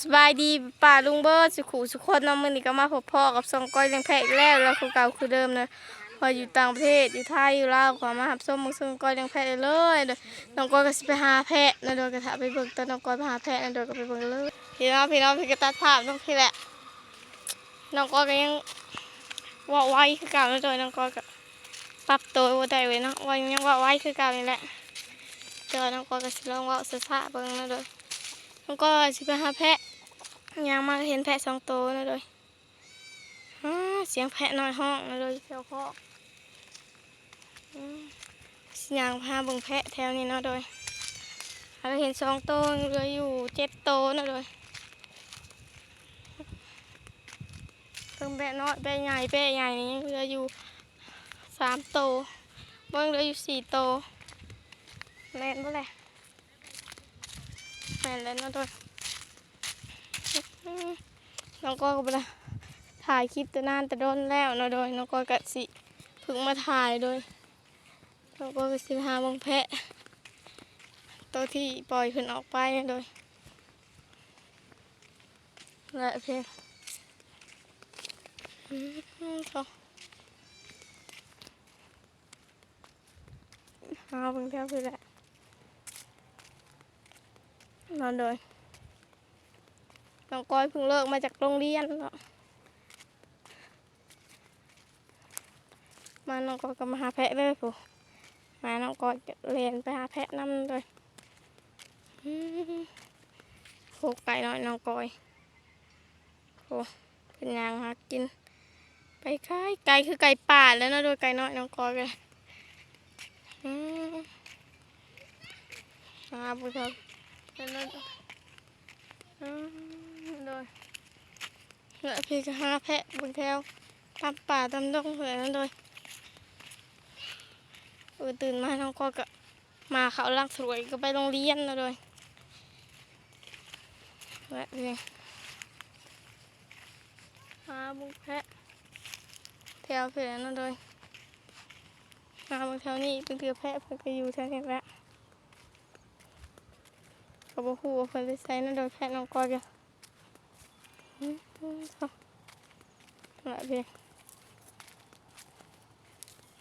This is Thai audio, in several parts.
สบายดีป่าลุงเบิร์ดสุขุสุขคนน้องมือนี่ก็มาพบพ่อกับซองก้อยเลี้ยงแพะอีกแล้วแล้วคือเก่าคือเดิมนะพออยู่ต่างประเทศอยู่ไทยอยู่ลาวก็มาหับส้มมึงซองก้อยเลี้ยงแพะเลยเด้อน้องก้อยก็สิไปหาแพะนะโดยกระถาไปเบิกตอนน้องก้อยไปหาแพะนะโดยก็ไปเบิกเลยพี่น้องพี่น้องพี่ก็ตัดภาพน้องพี่แหละน้องก้อยก็ยังว่าไว้คือเก่านะโดยน้องก้อยก็ปรับตัวบ่ได้เลยนะว่ายังว่าไว้คือเก่านี่แหละเจอน้องก้อยก็สิลองว่าสะๆเบิ่งนะโดย น้องก้อยสิไปหาแพะยังมาเห็นแพะสองโตนะเลยเสียงแพะน้อยห้องนะเลยแถวคอกอืมยางพาบงแพะแถวนี้เนาะโดยเราเห็นสองโตเหลืออยู่เจ็ดโตนะเลยเพิ่งแพะน้อยแพะใหญ่แพะใหญ่นี่เหลืออยู่สามโตเบิ่งเหลืออยู่สี่โตแม่นบ่แหละ แม่นแล้วเนาะโดยน้องก้อยก็ไปละถ่ายคลิปแตัวนานแต่โดนแล้วเนาะโดยน้องก้อยกะสิเพิ่งมาถ่ายโดยน้องก้อยก็สิพาบังแพะตัวที่ปล่อยขึ้นออกไปนะโดยและเพลงอืมเขาหาเบิ่งแถวคือแหละ นอนโดยน้องก้อยเพิ่งเลิกมาจากโรงเรียนเนาะมาน้องก้อยก็มาหาแพะเลยผู้มาน้องก้อยจะเรียนไปหาแพะนํเลยโคไก่น้อยน้องก้อยโคเป็นยางหากิน ไปไก่ไก่คือไก่ป่าแล้วนะโดยไก่น้อยน้องก้อยเลยอืมหาบุตรเป็นนั่นอืมโดยเหลือพี่ก็หาแพะบนแถวตามป่าตามดงเหลือนั่นโดยเออตื่นมาน้องก็ก็มาเขาลังสวยก็ไปโรงเรียนนะโดยและเพียหาบุกแพะแถวเพื่อนนั่นโดยหาบนแถวนี้เป็นเตือแพะเพื่อนก็อยู่แถวนี้แหละ ก็บ่ฮู้ว่าเพิ่นไปใส่นั่นโดยแค่น้องก้อยก็อืมอืมเอาละเพียง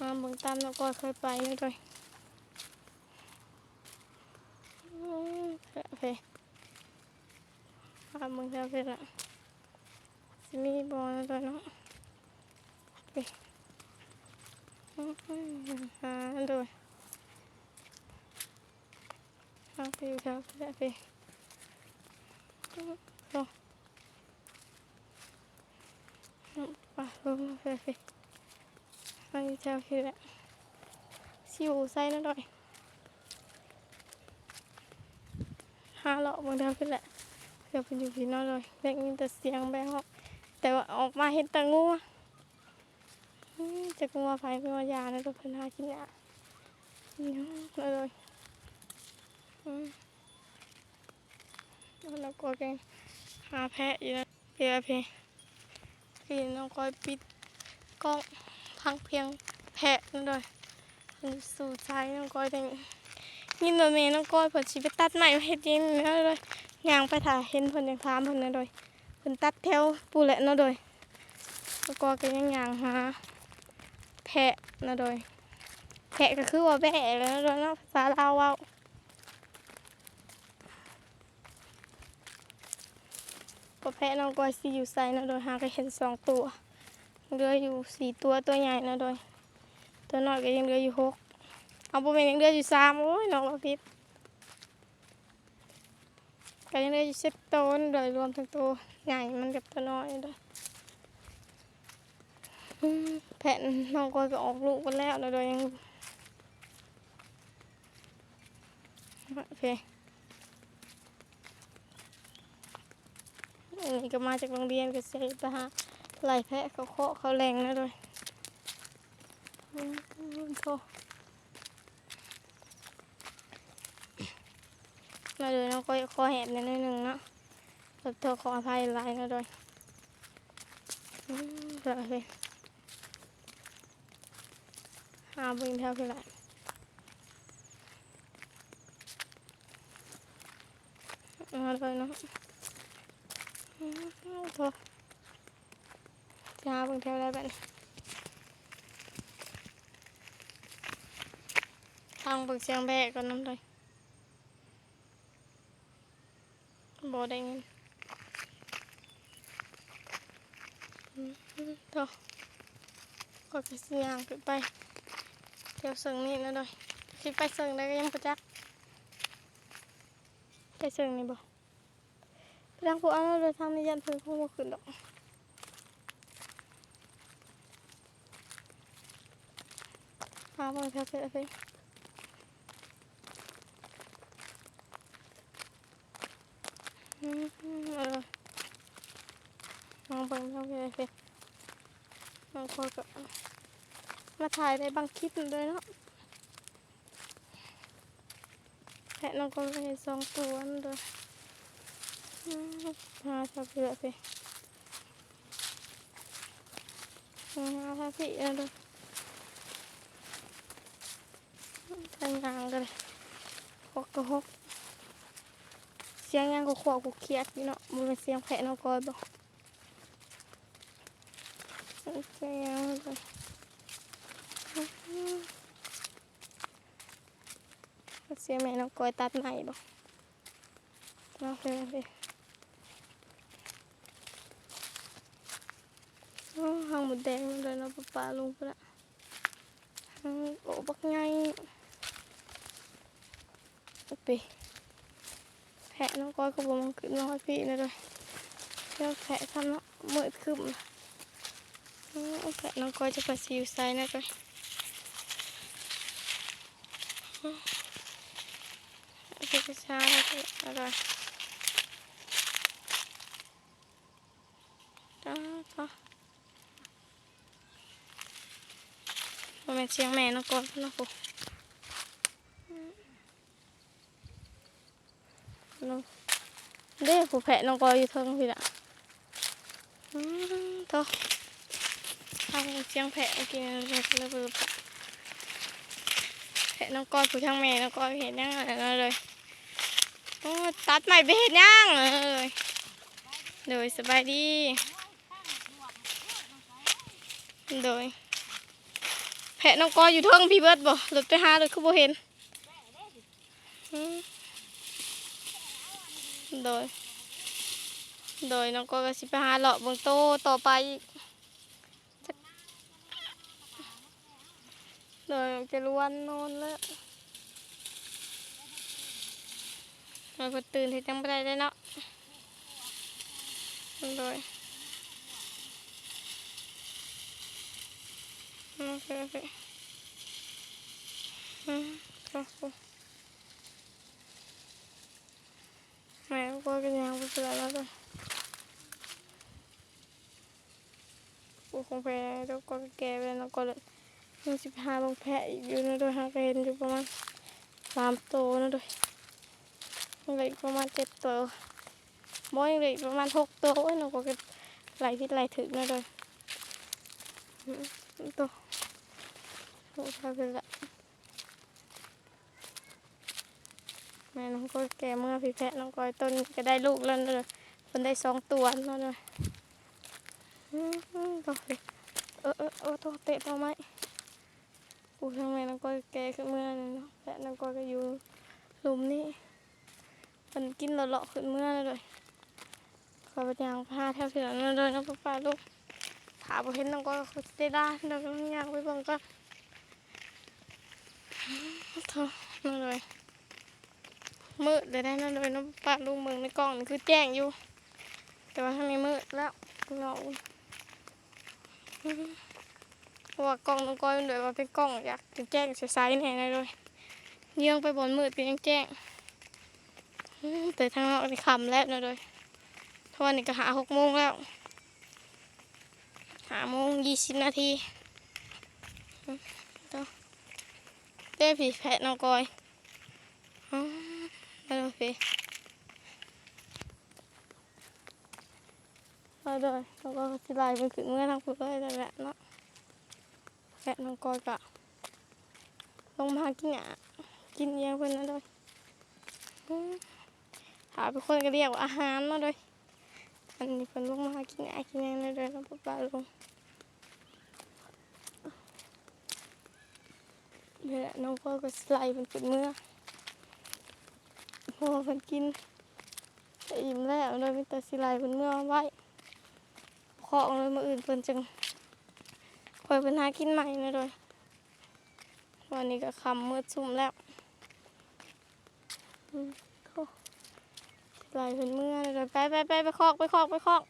มาเบิ่งตามน้องก้อยเคยไปนี่โดยอืมละเพียงมาเบิ่งแล้วเพียงละสิมีบ่นั่นโดยเนาะไปอืมอืมหาอันโดยเอาไปอยู่ แถวนี้ไปลงไปลงไปไปไปอยู่แถวนี้แหละสิวใส่นั่นหน่อยหาเลาะบนแถวนี้แหละเพื่อไปอยู่ที่นั่นเลยได้ยินแต่เสียงแบงออกแต่ว่าออกมาเห็นแต่งูอะอืมจะงูไฟไม่ว่ายานะตัวเพิ่นหากินยานี่นเลย อืมแล้วก็แกงหาแพะอยู่นะเพียเพียพี่น้องก้อยปิดกล้องพังเพียงแพะนั่นเลยสู่ใจน้องก้อยเองยินโดยเมน้องก้อยเพิ่นสิไปตัดใหม่เฮ็ดเองนั่นเลยยางไปถ่ายเห็นเพิ่นยังถามเพิ่นนั่นเลยเพิ่นตัดแถวปูแหละนั่นเลยแล้วก็ก็ยังยางหาแพะนั่นเลยแพะก็คือว่าแบะแล้วนั่นเลยเนาะภาษาลาวเว้า ก็แพะน้องก้อยสิอยู่ไซนะโดยหาก็เห็นสองตัวเหลืออยู่สี่ตัวตัวใหญ่นะโดย ตัวน้อยก็ยังเหลืออยู่หกเอาไปเป็นยังเหลืออยู่สามโอ้ยน้องเราพิษก็ยังเหลืออยู่สิบตัวนโดยรวมทั้งตัวใหญ่มันกับตัวน้อยโดยแพะน้องก้อยก็ออกลูกไปแล้วนะโดยยังโอเค อันนี้ ก็มาจากโรงเรียนเกษตรนะฮะไหลแพะเขาเคาะเขาแรงนะด้วยมโถมาเลยน้องก็คอแหบนิดนึงเนาะขอโทษขออภัยหลายนะด้วยอืมเดี๋ยวเลยหาบึงแถวคือไรมาเลยเนาะ อืมโถจะหาบิ่งแถวได้แบบนี้ทางบิ่งเสียงแบกก่อนน้ำเลยบ่ได้เงินอืมโถก็กระสิยางขึ้นไปเดี๋ยวเสิงนี่นะดอยคิดไปเสิงได้ก็ยังประจักไปเสิงนี่บ่ไป ทางพวกเอาเลยทางนี้ยันเพิ่งคงมาขึ้นดอกหาเบิ่งแถวเสร็จแล้วเพิ่นอืมเออมองเบิ่งแถวเสร็จแล้วเพิ่นบางคนก็มาถ่ายในบางคลิปเลยเนาะแพะน้องก็เลยสองตัวนั่นเลยอืม หาชอบเลือกสิหาพาพี่นั่นเลยทางยางกันเลยหกก็หกเสียงยางก็ขวบกูเครียดอยู่เนาะมันเป็นเสียงแพะน้องกอยบอกเสียงยางเลยเสียงแม่น้องกอยตัดใหม่บ่น้องเลยเลยโอ้ หางหมดแดงเลยเนาะป้าป้าลงไปละหางโอ้บักไงไปแพะน้องก้อยก็บ่มันขึ้นน้อยพี่นะเลยเจ้าแพะทำเนาะเมืดขึ้นแพะน้องก้อยจะไปซิวไซนะเลยไปช้าๆแล้วก็อะไรจ้า จ้ามันเชียงแม่นะก่อนนะปุ๊น้องเด้ผู้แพะน้องกออยู่เทิงพี่ละอืมต่อทางเชียงแพะเมื่อกี้นะเลยเลยเบิดแพะน้องกอยผู้ช่างแม่น้องกอยเห็นยังไงนั่นเลยตัดใหม่ไปเห็นยังเลยโดยสบายดี โดย แพะน้องกออยู่เทิงพี่เบิร์ดบ่หลุดไปหาเลยคือบ่เห็นโดย โดยน้องกอก็สิไปหาเลาะเบิ่งโตต่อไปโดยจะรวนโนนแล้วเราก็ตื่นที่จังบ่ได้เลยเนาะโดย โอเคโอเคอืมโอเคแม่ก็กันยังบ่เสือแล้วเลยกูคงไปแล้วก็แก่ไปแล้วก็เลยยังสิบห้า ลงแพะอีกอยู่นะโดยหางก็เห็นอยู่ประมาณสามโตวนะโดยยังเหลืออีกประมาณเจ็ดตัวบอยยังเหลืออีกประมาณหกตัวโอ้ยน้องก็เก็บไหลพิษไหลถึงนะเลยอืมตัวโอ้ทำเป็นละแม่น้องก็แกเมื่อพี่แพะน้องกอยต้นก็ได้ลูกแล้วนะเลยคนได้สองตัวแล้วเลยอืมอืมตัวสิเออเออเออตัวเตะตัวไม้กูทำไมน้องกอยแกขึ้นเมื่อเลยเนาะแพะน้องกอยก็อยู่ลุมนี้มันกินเลาะขึ้นเมื่อเลยขอไปยางพาแถวเถื่อนั่นเลยนะป้าป้าลูกถามเห็นน้องก็เขาได้ด้เราก็ยางไปบังก็ เถอนั่นเลยมืดเลยได้นั่นเลยนะป้าลูกเมืองในกล้องนี่คือแจ้งอยู่ แต่ว่าทางนี้มืดแล้วเงาเพราะว่ากล้องน้องก้อยมันเลยว่าเป็นกล้องอยากจะแจ้งใสๆแน่เลยเยื่องไปบนมืดเป็นยังแจ้งแต่ทางนอกนี่คำแล้วนะเลยเพราะวันนี้ก็หาหกโมงแล้วหาโมงยี่สิบนาที ต้ผีแพะน้องกอยอ๋อมาดูผีมาเลยน้องกอยก็สิไลไปขึ้นเมื่อทางพุ่นเลยนั่นแหละเนาะแพะน้องกอยกะลงมากินหยากินเยี่ยงเพื่อนนั่นเลยหาเป็นคนก็เรียกว่าอาหารมาเลยอันนี้เพิ่นลงมากินอากินยังเลยเด้อเนาะป้าลง เดี๋ยวน้องพ่อก็สไลด์มันขึ้นเมื่อพอเพิ่นกินจะอิ่มแล้วเลยมีแต่สิไลด์เพิ่นเมื่อไว้เคาะเลยมืออื่นเพิ่นจังคอยเพิ่นหากินใหม่นะเลยวันนี้ก็คำมืดซุ่มแล้วสไลด์เพิ่นเมื่อเลยไปไปไปไปคาะไปคาะไปคาะ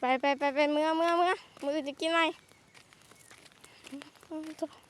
ไปไปไปไปเมื่อเมื่อเมื่อมืออื่นจะกินไหมอืมโ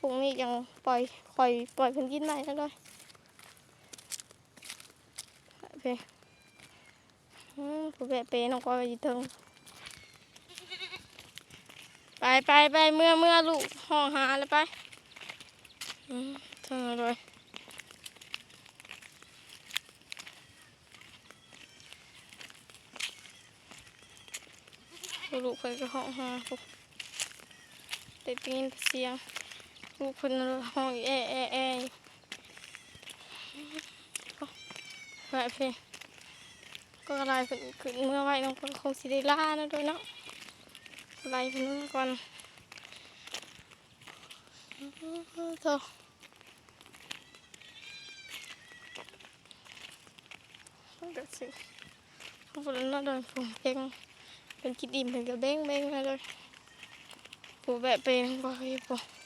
ถ่พรุ่งนี้ยังปล่อยคอยปล่อยเพิ่นกินใหม่นะเลยไปอืมผู้แบะเปน้องก้อยอยู่เทิงไปไปไปเมื่อเมื่อลูกห้องหาแล้วไปอืมเทิงเลยลูกเพิ่นก็ห้องหาพวกได้ยินเสียง ลูกเพิ่นห้องแอะแอะแอะอยู่ไปเพก็อะไรขึ้นขึ้นเมื่อไหร่น้องคนคงสิได้ล่านะด้วยเนาะอะไรเพิ่นเมื่อก่อนโธ่เดี๋ยวสิเขาพูดแล้วเนาะโดนผมเบ่งเป็นกิดอิ่มเป็นกระเบ้งเบ้งนะเลยผู้แบบเป็นบ่อยบ่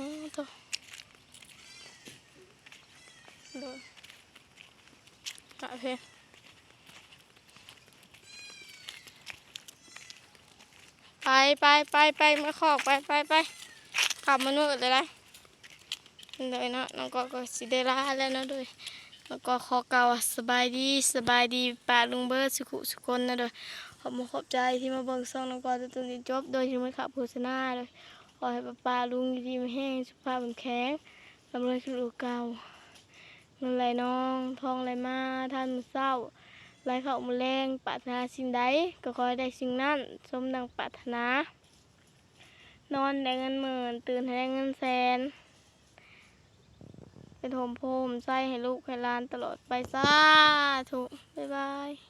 อือโธ่โดนตะเพนไปไปไปไปมาขอกไปไปไปขับมานู่นเลยนะเลยเนาะน้องก็ก็สิได้ลาแล้วเนาะด้วยแล้วก็ขอเกล่าวสบายดีสบายดีป้าลุงเบิร์ดสุขุสุคนนะด้วยขอบคุณขอบใจที่มาเบิ่งซ่องน้องก็จนจนจบโดยที่ไม่ขับโฆษณาเลย ขอให้ป้าป้าลุงยู่ดีมแห้งสุขภาพแข็งแข็งลำรวยขึ้นอูเก่าเงินไหลน้องทองไหลมาท่านเศร้าไหลเข้ามือแรงปรารถนาสิ่งใดก็ขอให้ได้สิ่งนั้นสมดังปรารถนา นอนได้เงินหมื่นตื่นให้ได้เงินแสนเป็นโฮมโพมใจให้ลูกให้หลานตลอดไปซาถูกบ๊ายบาย